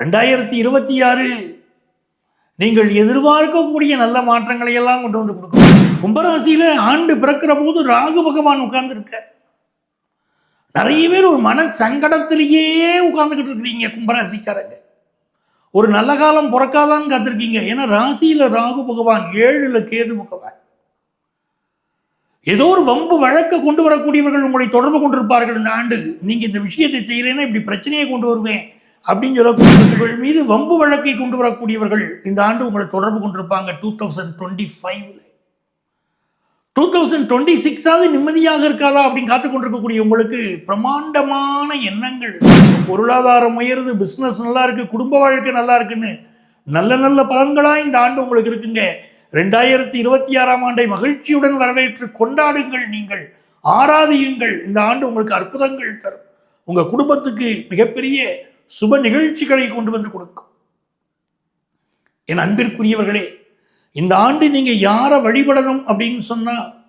ரெண்டாயிரத்தி இருபத்தி ஆறு நீங்கள் எதிர்பார்க்கக்கூடிய நல்ல மாற்றங்களை எல்லாம் கொண்டு வந்து கொடுக்கும். கும்பராசியில ஆண்டு பிறக்கிற போது ராகு பகவான் உட்கார்ந்துருக்க நிறைய பேர் ஒரு மன சங்கடத்திலேயே உட்கார்ந்துக்கிட்டு இருக்கிறீங்க கும்பராசிக்காரங்க. ஒரு நல்ல காலம் பிறக்காதான்னு காத்திருக்கீங்க. ஏன்னா ராசியில ராகு பகவான் ஏழுல கேது பகவான். ஏதோ ஒரு வம்பு வழக்கை கொண்டு வரக்கூடியவர்கள் உங்களை தொடர்பு கொண்டிருப்பார்கள் இந்த ஆண்டு. நீங்கள் இந்த விஷயத்தை செய்யலைன்னா இப்படி பிரச்சனையை கொண்டு வருவேன். அப்படின்னு சொல்லக்கூடியவர்கள் மீது வம்பு வழக்கை கொண்டு வரக்கூடியவர்கள் இந்த ஆண்டு உங்களை தொடர்பு கொண்டிருப்பாங்க. டூ தௌசண்ட் டுவெண்ட்டி ஃபைவ்ல டூ தௌசண்ட் டுவெண்ட்டி சிக்ஸாவது நிம்மதியாக இருக்காதா அப்படின்னு காத்து கொண்டிருக்கக்கூடிய உங்களுக்கு பிரமாண்டமான எண்ணங்கள். பொருளாதாரம் உயருது பிஸ்னஸ் நல்லா இருக்கு குடும்ப வாழ்க்கை நல்லா இருக்குன்னு நல்ல நல்ல பலன்களாக இந்த ஆண்டு உங்களுக்கு இருக்குங்க. ரெண்டாயிரத்தி இருபத்தி ஆறாம் ஆண்டை மகிழ்ச்சியுடன் வரவேற்று கொண்டாடுங்கள் நீங்கள். ஆராதியுங்கள். இந்த ஆண்டு உங்களுக்கு அற்புதங்கள் தரும். உங்கள் குடும்பத்துக்கு மிகப்பெரிய சுப நிகழ்ச்சிகளை கொண்டு வந்து கொடுக்கும். என் அன்பிற்குரியவர்களே இந்த ஆண்டு நீங்க யாரை வழிபடணும் அப்படின்னு சொன்னா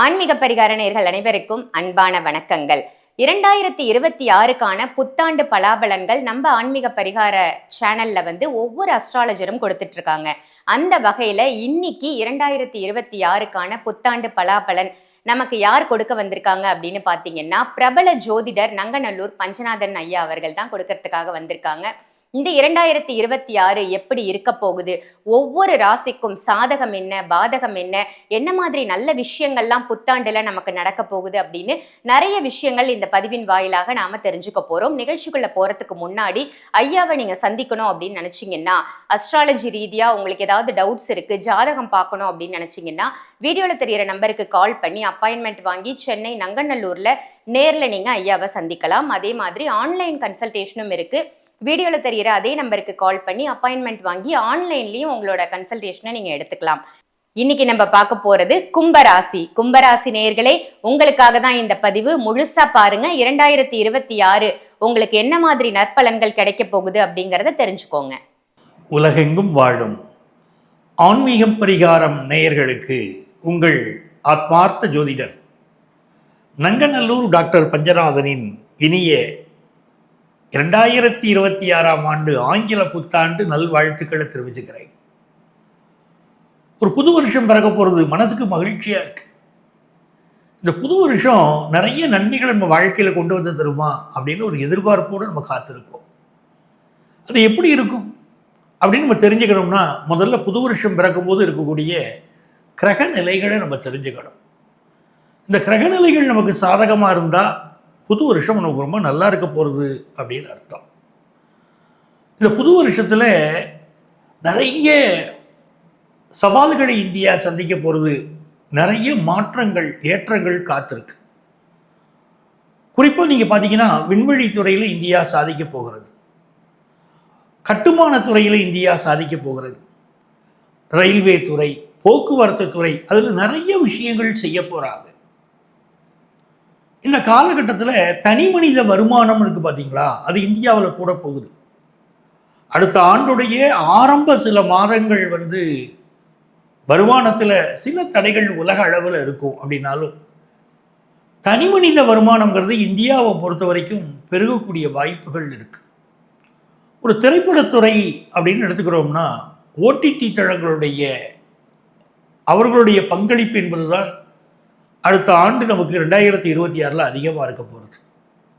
ஆன்மீக பரிகார நேர்கள் அனைவருக்கும் அன்பான வணக்கங்கள். இரண்டாயிரத்தி இருபத்தி ஆறுக்கான புத்தாண்டு பலாபலன்கள் நம்ம ஆன்மீக பரிகார சேனல்ல வந்து ஒவ்வொரு அஸ்ட்ராலஜரும் கொடுத்துட்டு இருக்காங்க அந்த வகையில இன்னைக்கு இரண்டாயிரத்தி இருபத்தி ஆறுக்கான புத்தாண்டு பலாபலன் நமக்கு யார் கொடுக்க வந்திருக்காங்க அப்படின்னு பார்த்தீங்கன்னா பிரபல ஜோதிடர் நங்கநல்லூர் பஞ்சநாதன் ஐயா அவர்கள் தான் கொடுக்கறதுக்காக வந்திருக்காங்க. இந்த இரண்டாயிரத்தி இருபத்தி ஆறு எப்படி இருக்க போகுது? ஒவ்வொரு ராசிக்கும் சாதகம் என்ன பாதகம் என்ன? என்ன மாதிரி நல்ல விஷயங்கள்லாம் புத்தாண்டுல நமக்கு நடக்க போகுது அப்படின்னு நிறைய விஷயங்கள் இந்த பதிவின் வாயிலாக நாம தெரிஞ்சுக்க போறோம். நிகழ்ச்சிக்குள்ள போறதுக்கு முன்னாடி ஐயாவை நீங்க சந்திக்கணும் அப்படின்னு நினைச்சீங்கன்னா அஸ்ட்ராலஜி ரீதியா உங்களுக்கு ஏதாவது டவுட்ஸ் இருக்கு ஜாதகம் பார்க்கணும் அப்படின்னு நினைச்சீங்கன்னா வீடியோல தெரியிற நம்பருக்கு கால் பண்ணி அப்பாயின்மெண்ட் வாங்கி சென்னை நங்கநல்லூர்ல நேர்ல நீங்க ஐயாவை சந்திக்கலாம். அதே மாதிரி ஆன்லைன் கன்சல்டேஷனும் இருக்கு. வீடியோவில் தெரிகிற அதே நம்பருக்கு கால் பண்ணி அப்பாயின்மெண்ட் வாங்கி ஆன்லைன்லேயும் உங்களோட கன்சல்டேஷனை நீங்கள் எடுத்துக்கலாம். இன்னைக்கு நம்ம பார்க்க போறது கும்பராசி. கும்பராசி நேயர்களே உங்களுக்காக தான் இந்த பதிவு. முழுசா பாருங்க. இரண்டாயிரத்தி இருபத்தி ஆறு உங்களுக்கு என்ன மாதிரி நற்பலன்கள் கிடைக்க போகுது அப்படிங்கிறத தெரிஞ்சுக்கோங்க. உலகெங்கும் வாழும் ஆன்மீகம் பரிகாரம் நேயர்களுக்கு உங்கள் ஆத்மார்த்த ஜோதிடர் நங்கநல்லூர் டாக்டர் பஞ்சநாதனின் இனிய இரண்டாயிரத்தி இருபத்தி ஆறாம் ஆண்டு ஆங்கில புத்தாண்டு நல்வாழ்த்துக்களை தெரிவிச்சுக்கிறேன். ஒரு புது வருஷம் பிறக்க போகிறது மனசுக்கு மகிழ்ச்சியாக இருக்கு. இந்த புது வருஷம் நிறைய நன்மைகளை நம்ம வாழ்க்கையில் கொண்டு வந்து தருமா அப்படின்னு ஒரு எதிர்பார்ப்போடு நம்ம காத்திருக்கோம். அது எப்படி இருக்கும்? அப்படின்னு நம்ம தெரிஞ்சுக்கணும்னா முதல்ல புது வருஷம் பிறக்கும்போது இருக்கக்கூடிய கிரக நிலைகளை நம்ம தெரிஞ்சுக்கணும். இந்த கிரக நிலைகள் நமக்கு சாதகமாக இருந்தால் புது வருஷம் நமக்கு ரொம்ப நல்லா இருக்க போகிறது அப்படின்னு அர்த்தம். இந்த புது வருஷத்தில் நிறைய சவால்களை இந்தியா சந்திக்க போகிறது நிறைய மாற்றங்கள் ஏற்றங்கள் காத்திருக்கு. குறிப்பாக நீங்கள் பார்த்தீங்கன்னா விண்வெளி துறையில் இந்தியா சாதிக்க போகிறது. கட்டுமான துறையில் இந்தியா சாதிக்க போகிறது. ரயில்வே துறை போக்குவரத்து துறை அதில் நிறைய விஷயங்கள் செய்ய போகிறாங்க இந்த காலகட்டத்தில் தனி மனித வருமானம் இருக்குது பார்த்தீங்களா அது இந்தியாவில் கூட போகுது. அடுத்த ஆண்டுடைய ஆரம்ப சில மாதங்கள் வந்து வருமானத்தில் சில தடைகள் உலக அளவில் இருக்கும் அப்படின்னாலும் தனி மனித வருமானங்கிறது இந்தியாவை பொறுத்த வரைக்கும் பெருகக்கூடிய வாய்ப்புகள் இருக்குது ஒரு திரைப்படத்துறை அப்படின்னு எடுத்துக்கிறோம்னா ஓடிடி தளங்களுடைய அவர்களுடைய பங்களிப்பு என்பதுதான் அடுத்த ஆண்டு நமக்கு ரெண்டாயிரத்தி இருபத்தி ஆறில் அதிகமாக இருக்க போகிறது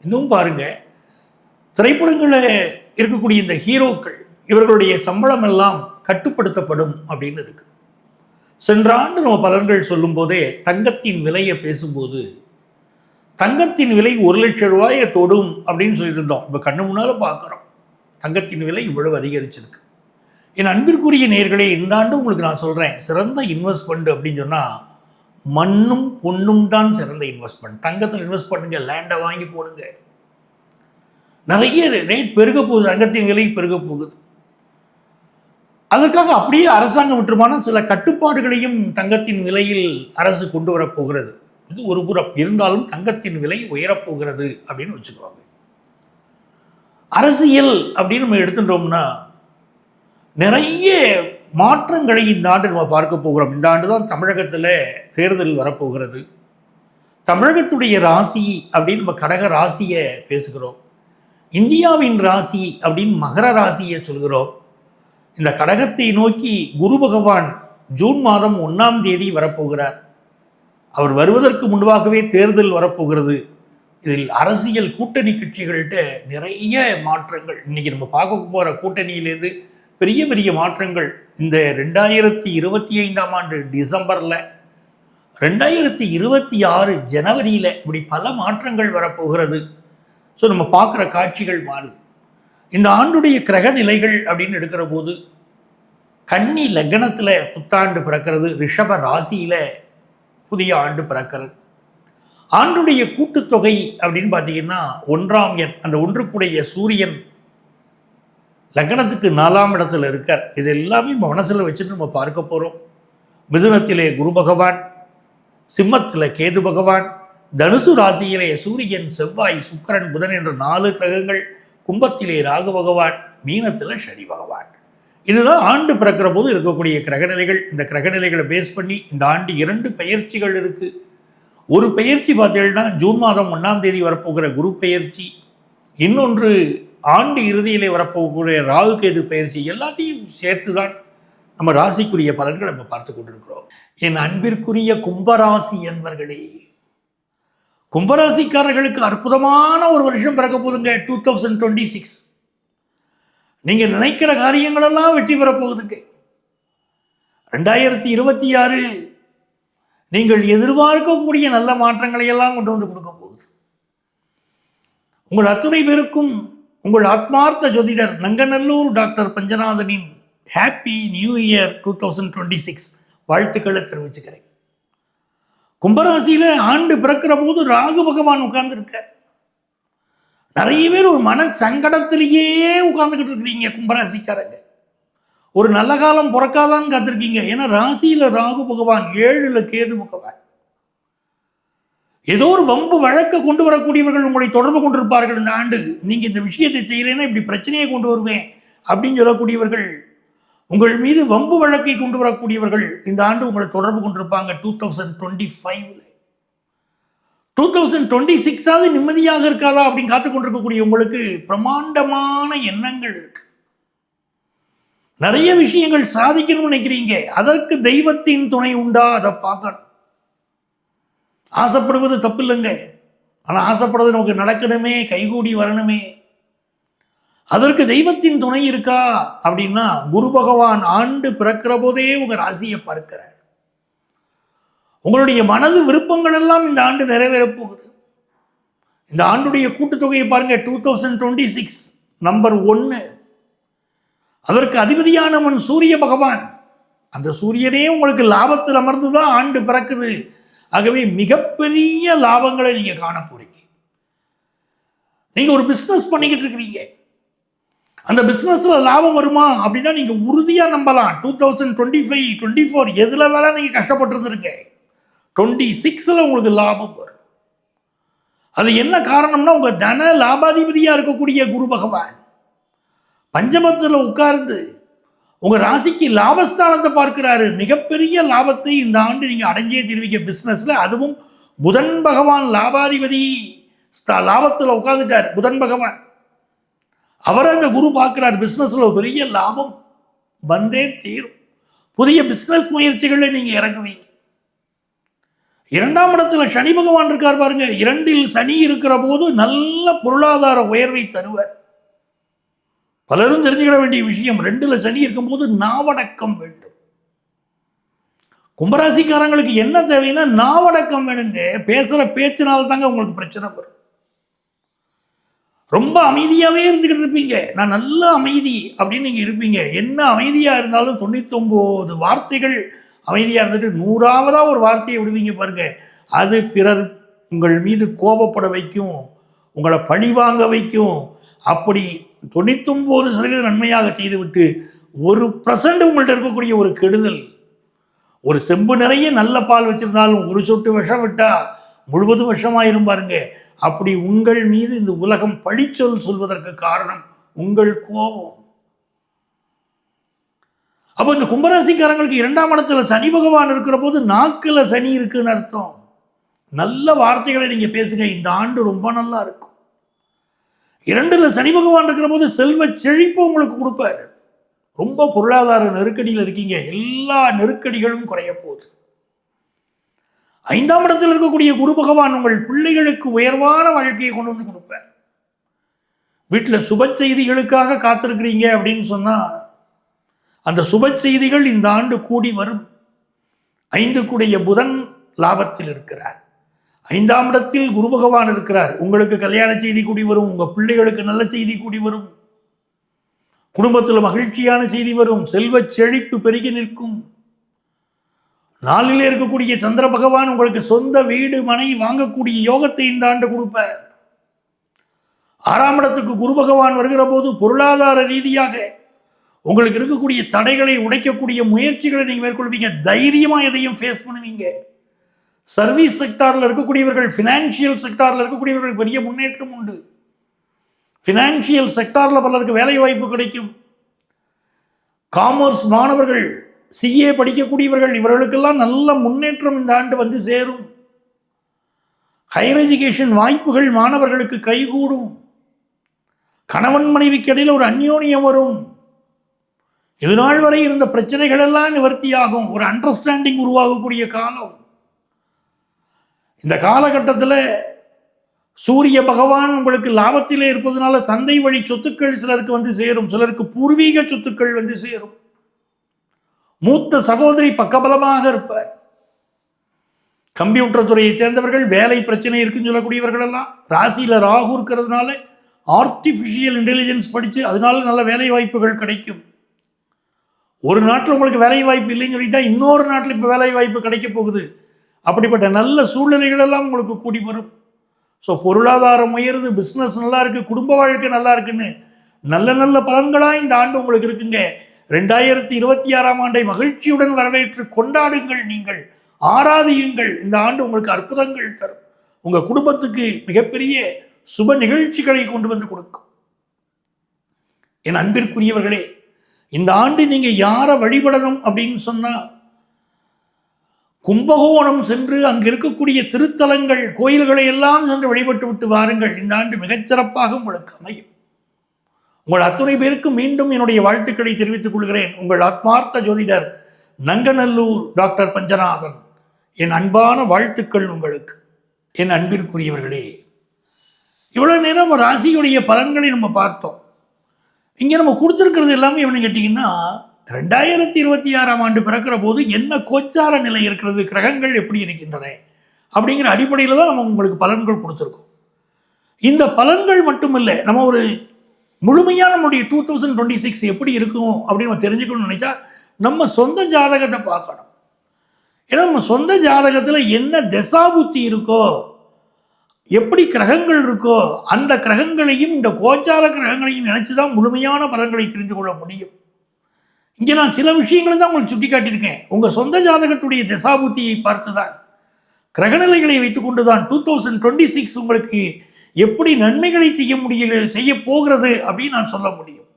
இன்னும் பாருங்கள் திரைப்படங்களில் இருக்கக்கூடிய இந்த ஹீரோக்கள் இவர்களுடைய சம்பளம் எல்லாம் கட்டுப்படுத்தப்படும் அப்படின்னு இருக்கு. சென்ற ஆண்டு நம்ம பலன்கள் சொல்லும்போதே தங்கத்தின் விலையை பேசும்போது தங்கத்தின் விலை ஒரு லட்சம் ரூபாயை தொடும் அப்படின்னு சொல்லியிருந்தோம். இப்போ கண்ணு முன்னால் பார்க்குறோம் தங்கத்தின் விலை இவ்வளவு அதிகரிச்சிருக்கு. என் அன்பிற்குரிய நேர்களே இந்த ஆண்டு உங்களுக்கு நான் சொல்கிறேன் சிறந்த இன்வெஸ்ட்மெண்ட் அப்படின்னு சொன்னால் மண்ணும் பொண்ணும் தான் சிறந்த இன்வெஸ்ட்மெண்ட் தங்கத்தில் இன்வெஸ்ட் பண்ணுங்க லேண்டை வாங்கி போடுங்க. நிறைய ரேட் பெருக போகுது தங்கத்தின் விலை பெருக போகுது. அதற்காக அப்படியே அரசாங்கம் விட்டுருமான சில கட்டுப்பாடுகளையும் தங்கத்தின் விலையில் அரசு கொண்டு வரப் போகிறது. இது ஒரு புறம். இருந்தாலும் தங்கத்தின் விலை உயரப்போகிறது அப்படின்னு வச்சுக்குவாங்க அரசியல் அப்படின்னு நம்ம எடுத்துட்டோம்னா நிறைய மாற்றங்களை இந்த ஆண்டு நம்ம பார்க்க போகிறோம். இந்த ஆண்டு தான் தமிழகத்தில் தேர்தல் வரப்போகிறது. தமிழகத்துடைய ராசி அப்படின்னு நம்ம கடக ராசியை பேசுகிறோம். இந்தியாவின் ராசி அப்படின்னு மகர ராசியை சொல்கிறோம். இந்த கடகத்தை நோக்கி குரு பகவான் ஜூன் மாதம் ஒன்றாம் தேதி வரப்போகிறார். அவர் வருவதற்கு முன்பாகவே தேர்தல் வரப்போகிறது. இதில் அரசியல் கூட்டணி கட்சிகள்கிட்ட நிறைய மாற்றங்கள். இன்னைக்கு நம்ம பார்க்க போகிற கூட்டணியிலேருந்து பெரிய பெரிய மாற்றங்கள். இந்த ரெண்டாயிரத்தி இருபத்தி ஐந்தாம் ஆண்டு டிசம்பரில் ரெண்டாயிரத்தி இருபத்தி ஆறு ஜனவரியில் இப்படி பல மாற்றங்கள் வரப்போகிறது. ஸோ நம்ம பார்க்குற காட்சிகள் மாறுது. இந்த ஆண்டுடைய கிரக நிலைகள் அப்படின்னு எடுக்கிற போது கன்னி லக்னத்தில் புத்தாண்டு பிறக்கிறது ரிஷப ராசியில் புதிய ஆண்டு பிறக்கிறது. ஆண்டுடைய கூட்டுத்தொகை அப்படின்னு பார்த்தீங்கன்னா ஒன்றாம் எண் அந்த ஒன்றுக்குடைய சூரியன் லக்னத்துக்கு நாலாம் இடத்துல இருக்கார். இது எல்லாமே நம்ம மனசில் வச்சுட்டு நம்ம பார்க்க போகிறோம் மிதுனத்திலே குரு பகவான் சிம்மத்தில் கேது பகவான் தனுசு ராசியிலே சூரியன் செவ்வாய் சுக்கரன் புதன் என்ற நாலு கிரகங்கள் கும்பத்திலே ராகு பகவான் மீனத்தில் சனி பகவான். இதுதான் ஆண்டு பிறக்கிற போது இருக்கக்கூடிய கிரகநிலைகள். இந்த கிரகநிலைகளை பேஸ் பண்ணி இந்த ஆண்டு இரண்டு பயிற்சிகள் இருக்குது ஒரு பயிற்சி பார்த்தீங்கன்னா ஜூன் மாதம் ஒன்றாம் தேதி வரப்போகிற குரு பயிற்சி. இன்னொன்று ஆண்டு இறுதியிலே வரப்போகக்கூடிய ராகு கேது பயிற்சி எல்லாத்தையும் சேர்த்து தான் நம்ம ராசிக்குரிய பலன்களை நம்ம பார்த்து கொண்டிருக்கிறோம். என் அன்பிற்குரிய கும்பராசி என்பர்களே கும்பராசிக்காரர்களுக்கு அற்புதமான ஒரு வருஷம் பிறக்க போதுங்க டூ தௌசண்ட் டுவெண்ட்டி சிக்ஸ் நீங்கள் நினைக்கிற காரியங்களெல்லாம் வெற்றி பெறப் போகுதுங்க. ரெண்டாயிரத்தி இருபத்தி ஆறு நீங்கள் எதிர்பார்க்கக்கூடிய நல்ல மாற்றங்களை எல்லாம் கொண்டு வந்து கொடுக்க போகுது. உங்கள் அத்துணை பேருக்கும் உங்கள் ஆத்மார்த்த ஜோதிடர் Nanganallur doctor பஞ்சநாதனின் happy new year two thousand twenty six வாழ்த்துக்களை தெரிவிச்சுக்கிறேன். கும்பராசியில் ஆண்டு பிறக்கிற போது ராகு பகவான் உட்கார்ந்துருக்கார். நிறைய பேர் ஒரு மன சங்கடத்திலேயே உட்கார்ந்துக்கிட்டு இருக்கிறீங்க கும்பராசிக்காரங்க. ஒரு நல்ல காலம் பிறக்காதான்னு காத்திருக்கீங்க. ஏன்னா ராசியில் ராகு பகவான் ஏழில் கேது பகவான். ஏதோ ஒரு வம்பு வழக்கை கொண்டு வரக்கூடியவர்கள் உங்களை தொடர்பு கொண்டிருப்பார்கள் இந்த ஆண்டு. நீங்கள் இந்த விஷயத்தை செய்யலைன்னா இப்படி பிரச்சனையை கொண்டு வருவேன் அப்படின்னு சொல்லக்கூடியவர்கள் உங்கள் மீது வம்பு வழக்கை கொண்டு வரக்கூடியவர்கள் இந்த ஆண்டு உங்களை தொடர்பு கொண்டிருப்பாங்க. டூ தௌசண்ட் டுவெண்ட்டி ஃபைவ்ல டூ தௌசண்ட் டுவெண்ட்டி சிக்ஸாவது நிம்மதியாக இருக்காதா அப்படின்னு காத்து கொண்டிருக்கக்கூடிய உங்களுக்கு பிரமாண்டமான எண்ணங்கள் இருக்கு. நிறைய விஷயங்கள் சாதிக்கணும்னு நினைக்கிறீங்க. அதற்கு தெய்வத்தின் துணை உண்டா? அதை பார்க்கணும். ஆசைப்படுவது தப்பில்லைங்க. ஆனால் ஆசைப்படுறது நமக்கு நடக்கணுமே கைகூடி வரணுமே. அதற்கு தெய்வத்தின் துணை இருக்கா? அப்படின்னா குரு பகவான் ஆண்டு பிறக்கிற போதே உங்க ராசியை பார்க்கிறார். உங்களுடைய மனது விருப்பங்கள் எல்லாம் இந்த ஆண்டு நிறைவேறப் போகுது. இந்த ஆண்டுடைய கூட்டுத்தொகையை பாருங்க two thousand twenty six number ஒன்று அதற்கு அதிபதியானவன் சூரிய பகவான். அந்த சூரியனே உங்களுக்கு லாபத்தில் அமர்ந்து தான் ஆண்டு பிறக்குது. ஆகவே மிகப்பெரிய லாபங்களை நீங்கள் காண போறீங்க. நீங்கள் ஒரு பிஸ்னஸ் பண்ணிக்கிட்டு இருக்கிறீங்க. அந்த பிஸ்னஸில் லாபம் வருமா அப்படின்னா நீங்கள் உறுதியாக நம்பலாம். Two thousand twenty five twenty four எதில் வேணா நீங்கள் கஷ்டப்பட்டுருந்துருங்க டுவெண்ட்டி சிக்ஸில் உங்களுக்கு லாபம் வரும். அது என்ன காரணம்னா உங்கள் தன லாபாதிபதியாக இருக்கக்கூடிய குரு பகவான் பஞ்சமத்தில் உட்கார்ந்து உங்கள் ராசிக்கு லாபஸ்தானத்தை பார்க்கிறாரு. மிகப்பெரிய லாபத்தை இந்த ஆண்டு நீங்கள் அடைஞ்சே தெரிவிக்க பிஸ்னஸில் அதுவும் புதன் பகவான் லாபாதிபதி ஸ்தா- உட்காந்துட்டார் புதன் பகவான். அவர் அந்த குரு பார்க்கிறார். பிஸ்னஸில் ஒரு பெரிய லாபம் வந்தே தீரும். புதிய பிஸ்னஸ் முயற்சிகளில் நீங்கள் இறங்குவீங்க. இரண்டாம் இடத்துல சனி பகவான் இருக்கார் பாருங்க. இரண்டில் சனி இருக்கிற போது நல்ல பொருளாதார உயர்வை தருவார். பலரும் தெரிஞ்சுக்கிட வேண்டிய விஷயம் ரெண்டில் சனி இருக்கும்போது நாவடக்கம் வேண்டும். கும்பராசிக்காரங்களுக்கு என்ன தேவைன்னா நாவடக்கம் வேணுங்க. பேசுகிற பேச்சினால் தாங்க உங்களுக்கு பிரச்சனை வரும். ரொம்ப அமைதியாகவே இருந்துக்கிட்டு இருப்பீங்க. நான் நல்ல அமைதி அப்படின்னு நீங்கள் இருப்பீங்க. என்ன அமைதியாக இருந்தாலும் தொண்ணூத்தொம்போது வார்த்தைகள் அமைதியாக இருந்துட்டு நூறாவதாக ஒரு வார்த்தையை விடுவீங்க பாருங்க. அது பிறர் உங்கள் மீது கோபப்பட வைக்கும். உங்களை பழிவாங்க வைக்கும். அப்படி தொண்ணூத்தொம்போது சதவீதம் நன்மையாக செய்துவிட்டு ஒரு பர்சன்ட் உங்கள்கிட்ட இருக்கக்கூடிய ஒரு கெடுதல். ஒரு செம்பு நிறைய நல்ல பால் வச்சிருந்தாலும் ஒரு சொட்டு விஷம் விட்டா முழுவதும் விஷமாயிரும் பாருங்க. அப்படி உங்கள் மீது இந்த உலகம் பழிச்சொல் சொல்வதற்கு காரணம் உங்கள் கோபம். அப்போ இந்த கும்பராசிக்காரங்களுக்கு இரண்டாம் இடத்துல சனி பகவான் இருக்கிற போது நாக்கில் சனி இருக்குன்னு அர்த்தம். நல்ல வார்த்தைகளை நீங்கள் பேசுங்க. இந்த ஆண்டு ரொம்ப நல்லா இருக்கும். இரண்டில் சனி பகவான் இருக்கிற போது செல்வ செழிப்பு உங்களுக்கு கொடுப்பாரு. ரொம்ப பொருளாதார நெருக்கடியில் இருக்கீங்க. எல்லா நெருக்கடிகளும் குறைய போகுது. ஐந்தாம் இடத்தில் இருக்கக்கூடிய குரு பகவான் உங்கள் பிள்ளைகளுக்கு உயர்வான வாழ்க்கையை கொண்டு வந்து கொடுப்பார். வீட்டில் சுப செய்திகளுக்காக காத்திருக்கிறீங்க அப்படின்னு சொன்னால் அந்த சுப செய்திகள் இந்த ஆண்டு கூடி வரும். ஐந்து கூடிய புதன் லாபத்தில் இருக்கிறார். ஐந்தாம் இடத்தில் குரு பகவான் இருக்கிறார். உங்களுக்கு கல்யாண செய்தி கூடி வரும் உங்க பிள்ளைகளுக்கு நல்ல செய்தி கூடி வரும். குடும்பத்தில் மகிழ்ச்சியான செய்தி வரும் செல்வ செழிப்பு பெருகி நிற்கும். நாளிலே இருக்கக்கூடிய சந்திர பகவான் உங்களுக்கு சொந்த வீடு மனை வாங்கக்கூடிய யோகத்தை இந்த ஆண்டு கொடுப்பார். ஆறாம் இடத்துக்கு குரு பகவான் வருகிற போது பொருளாதார ரீதியாக உங்களுக்கு இருக்கக்கூடிய தடைகளை உடைக்கக்கூடிய முயற்சிகளை நீங்கள் மேற்கொள்வீங்க. தைரியமாக எதையும் ஃபேஸ் பண்ணுவீங்க. சர்வீஸ் செக்டாரில் இருக்கக்கூடியவர்கள் ஃபினான்ஷியல் செக்டாரில் இருக்கக்கூடியவர்கள் பெரிய முன்னேற்றம் உண்டு. ஃபினான்ஷியல் செக்டாரில் பலருக்கு வேலை வாய்ப்பு கிடைக்கும். காமர்ஸ் மாணவர்கள் சிஏ படிக்கக்கூடியவர்கள் இவர்களுக்கெல்லாம் நல்ல முன்னேற்றம் இந்த ஆண்டு வந்து சேரும். ஹையர் எஜுகேஷன் வாய்ப்புகள் மாணவர்களுக்கு கைகூடும். கணவன் மனைவிக்கு இடையில் ஒரு அந்யோன்யம் வரும். இது நாள் வரை இருந்த பிரச்சனைகள் எல்லாம் நிவர்த்தியாகும். ஒரு அண்டர்ஸ்டாண்டிங் உருவாகக்கூடிய காலம். இந்த காலகட்டத்தில் சூரிய பகவான் உங்களுக்கு லாபத்திலே இருப்பதனால தந்தை வழி சொத்துக்கள் சிலருக்கு வந்து சேரும் சிலருக்கு பூர்வீக சொத்துக்கள் வந்து சேரும். மூத்த சகோதரி பக்கபலமாக இருப்பார். கம்ப்யூட்டர் துறையை சேர்ந்தவர்கள் வேலை பிரச்சனை இருக்குன்னு சொல்லக்கூடியவர்கள் எல்லாம் ராசியில் ராகு இருக்கிறதுனால ஆர்டிஃபிஷியல் இன்டெலிஜென்ஸ் படித்து அதனால நல்ல வேலை வாய்ப்புகள் கிடைக்கும். ஒரு நாட்டில் உங்களுக்கு வேலை வாய்ப்பு இல்லைன்னு சொல்லிட்டா இன்னொரு நாட்டில் இப்போ வேலை வாய்ப்பு கிடைக்க போகுது. அப்படிப்பட்ட நல்ல சூழ்நிலைகள் எல்லாம் உங்களுக்கு கூடி வரும். ஸோ பொருளாதாரம் உயருது பிஸ்னஸ் நல்லா இருக்குது குடும்ப வாழ்க்கை நல்லா இருக்குன்னு நல்ல நல்ல பலன்களாக இந்த ஆண்டு உங்களுக்கு இருக்குங்க. ரெண்டாயிரத்தி இருபத்தி ஆறாம் ஆண்டை மகிழ்ச்சியுடன் வரவேற்று கொண்டாடுங்கள் நீங்கள். ஆராதியுங்கள். இந்த ஆண்டு உங்களுக்கு அற்புதங்கள் தரும். உங்கள் குடும்பத்துக்கு மிகப்பெரிய சுப நிகழ்ச்சிகளை கொண்டு வந்து கொடுக்கும். என் அன்பிற்குரியவர்களே இந்த ஆண்டு நீங்கள் யாரை வழிபடணும் அப்படின்னு சொன்னால் கும்பகோணம் சென்று அங்கு இருக்கக்கூடிய திருத்தலங்கள் கோயில்களை எல்லாம் சென்று வழிபட்டு விட்டு வாருங்கள். இந்த ஆண்டு மிகச்சிறப்பாக உங்களுக்கு அமையும். உங்கள் அத்துணை பேருக்கும் மீண்டும் என்னுடைய வாழ்த்துக்களை தெரிவித்துக் கொள்கிறேன். உங்கள் ஆத்மார்த்த ஜோதிடர் நங்கநல்லூர் டாக்டர் பஞ்சநாதன் என் அன்பான வாழ்த்துக்கள் உங்களுக்கு. என் அன்பிற்குரியவர்களே இவ்வளவு நேரம் ராசியுடைய பலன்களை நம்ம பார்த்தோம். இங்கே நம்ம கொடுத்துருக்கிறது எல்லாமே எப்படின்னு கேட்டிங்கன்னா ரெண்டாயிரத்தி இருபத்தி ஆறாம் ஆண்டு பிறக்கிற போது என்ன கோச்சார நிலை இருக்கிறது கிரகங்கள் எப்படி இருக்கின்றன அப்படிங்கிற அடிப்படையில் தான் நம்ம உங்களுக்கு பலன்கள் கொடுத்துருக்கோம். இந்த பலன்கள் மட்டுமில்லை நம்ம ஒரு முழுமையாக நம்மளுடைய டூ தௌசண்ட் டுவெண்ட்டி சிக்ஸ் எப்படி இருக்கும் அப்படின்னு நம்ம தெரிஞ்சுக்கணும்னு நினச்சா நம்ம சொந்த ஜாதகத்தை பார்க்கணும். ஏன்னா நம்ம சொந்த ஜாதகத்தில் என்ன தசாபுத்தி இருக்கோ எப்படி கிரகங்கள் இருக்கோ அந்த கிரகங்களையும் இந்த கோச்சார கிரகங்களையும் நினச்சி தான் முழுமையான பலன்களை தெரிந்து கொள்ள முடியும். இங்கே நான் சில விஷயங்களை தான் உங்களுக்கு சுட்டி காட்டியிருக்கேன் உங்கள் சொந்த ஜாதகத்துடைய திசாபுத்தியை பார்த்து தான் கிரகநிலைகளை வைத்துக்கொண்டு தான் டூ தௌசண்ட் டுவெண்ட்டி சிக்ஸ் உங்களுக்கு எப்படி நன்மைகளை செய்ய முடிய செய்ய போகிறது அப்படின்னு நான் சொல்ல முடியும்.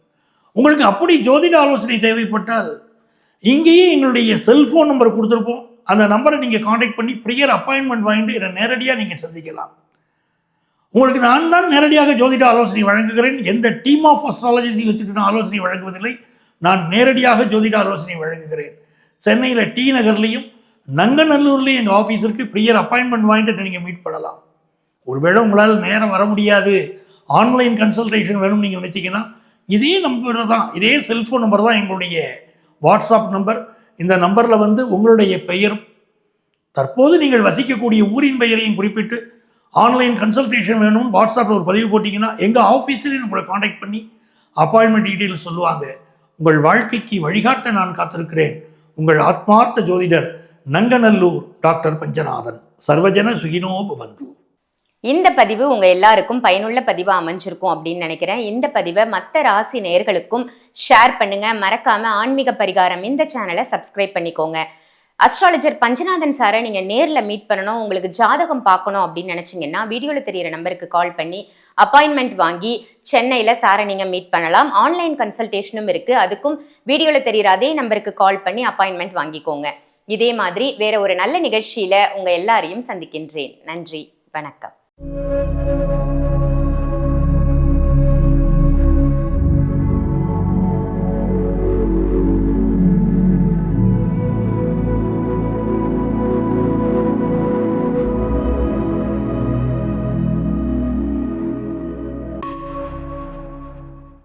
உங்களுக்கு அப்படி ஜோதிட ஆலோசனை தேவைப்பட்டால் இங்கேயே எங்களுடைய செல்ஃபோன் நம்பர் கொடுத்துருப்போம். அந்த நம்பரை நீங்கள் காண்டாக்ட் பண்ணி ப்ரியர் அப்பாயின்மெண்ட் வாங்கிட்டு என்னை நேரடியாக நீங்கள் சந்திக்கலாம். உங்களுக்கு நான் தான் நேரடியாக ஜோதிட ஆலோசனை வழங்குகிறேன். எந்த டீம் ஆஃப் அஸ்ட்ராலஜி வச்சுட்டு நான் ஆலோசனை வழங்குவதில்லை. நான் நேரடியாக ஜோதிட ஆலோசனை வழங்குகிறேன். சென்னையில் டி நகர்லேயும் நங்கநல்லூர்லேயும் எங்கள் ஆஃபீஸ் ப்ரியர் அப்பாயின்மெண்ட் வாங்கிட்டு நீங்கள் மீட் பண்ணலாம். ஒருவேளை உங்களால் நேரம் வர முடியாது. ஆன்லைன் கன்சல்டேஷன் வேணும்னு நீங்கள் நினச்சிங்கன்னா இதே நம்பர் தான் இதே செல்ஃபோன் நம்பர் தான் எங்களுடைய வாட்ஸ்அப் நம்பர் இந்த நம்பரில் வந்து உங்களுடைய பெயரும் தற்போது நீங்கள் வசிக்கக்கூடிய ஊரின் பெயரையும் குறிப்பிட்டு ஆன்லைன் கன்சல்டேஷன் வேணும் வாட்ஸ்அப்பில் ஒரு பதிவு போட்டிங்கன்னா எங்கள் ஆஃபீஸில் உங்களை காண்டாக்ட் பண்ணி அப்பாயின்மெண்ட் டீட்டெயில்ஸ் சொல்லுவாங்க. உங்கள் வாழ்க்கைக்கு வழிகாட்ட நான் காத்திருக்கிறேன். உங்கள் ஆத்மார்த்த ஜோதிடர் நங்கநல்லூர் டாக்டர் பஞ்சநாதன். சர்வஜன சுகினோ பவந்து இந்த பதிவு உங்க எல்லாருக்கும் பயனுள்ள பதிவா அமைஞ்சிருக்கும் அப்படின்னு நினைக்கிறேன். இந்த பதிவை மற்ற ராசி நேர்களுக்கும் ஷேர் பண்ணுங்க. மறக்காம ஆன்மீக பரிகாரம் இந்த சேனலை சப்ஸ்கிரைப் பண்ணிக்கோங்க. அஸ்ட்ராலஜர் பஞ்சநாதன் சாரை நீங்கள் நேரில் மீட் பண்ணணும் உங்களுக்கு ஜாதகம் பார்க்கணும் அப்படின்னு நினச்சிங்கன்னா வீடியோவில் தெரியிற நம்பருக்கு கால் பண்ணி அப்பாயின்மெண்ட் வாங்கி சென்னையில் சாரை நீங்கள் மீட் பண்ணலாம். ஆன்லைன் கன்சல்டேஷனும் இருக்குது அதுக்கும் வீடியோவில் தெரியிற அதே நம்பருக்கு கால் பண்ணி அப்பாயின்மெண்ட் வாங்கிக்கோங்க. இதே மாதிரி வேற ஒரு நல்ல நிகழ்ச்சியில் உங்கள் எல்லாரையும் சந்திக்கின்றேன். நன்றி. வணக்கம்.